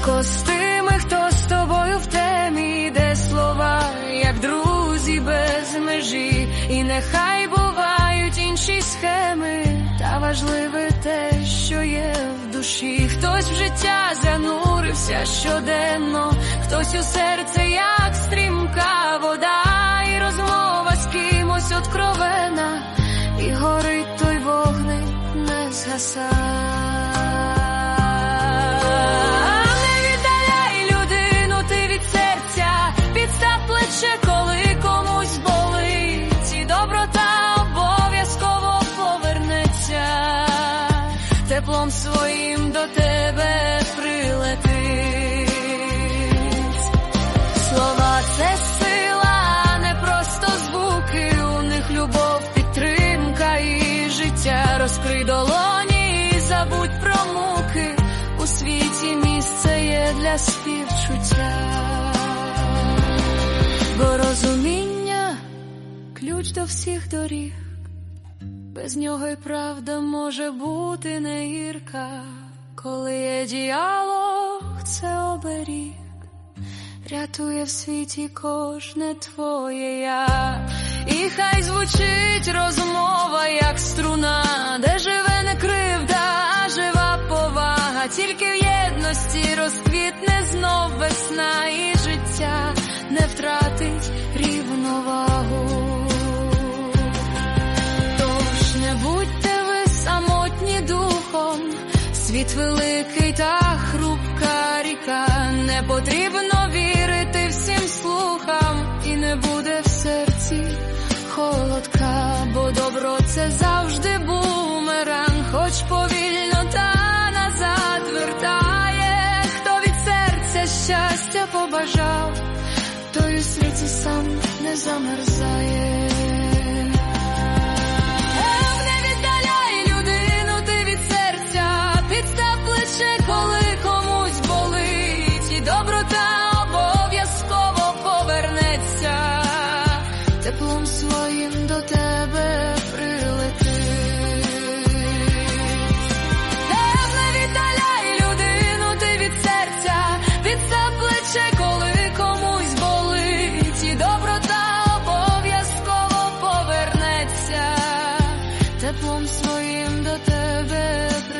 Легко з тими, хто з тобою в темі, де слова, як друзі без межі, і нехай бувають інші схеми, та важливе те, що є в душі. Хтось в життя занурився щоденно, хтось у серце, як стрімка вода, і розмова з кимось откровена, і горить той вогник не згаса. Теплом своїм до тебе прилетить. Слова це сила, не просто звуки, у них любов, підтримка і життя. Розкрий долоні і забудь про муки. У світі місце є для співчуття, бо розуміння ключ до всіх доріг, без нього й правда може бути не гірка, коли є діалог, це оберіг. Рятує в світі кожне твоє я, і хай звучить розмова, як струна, де живе не кривда, а жива повага, тільки в єдності розквітне світ великий та хрупка ріка, не потрібно вірити всім слухам, і не буде в серці холодка, бо добро це завжди бумеранг, хоч повільно та назад вертає, хто від серця щастя побажав, той у світі сам не замерзає. своїм до тебе прилети, Не віддаляй людину, ти від серця, від це плече, коли комусь болить, і доброта обов'язково повернеться, теплом своїм до тебе прилети.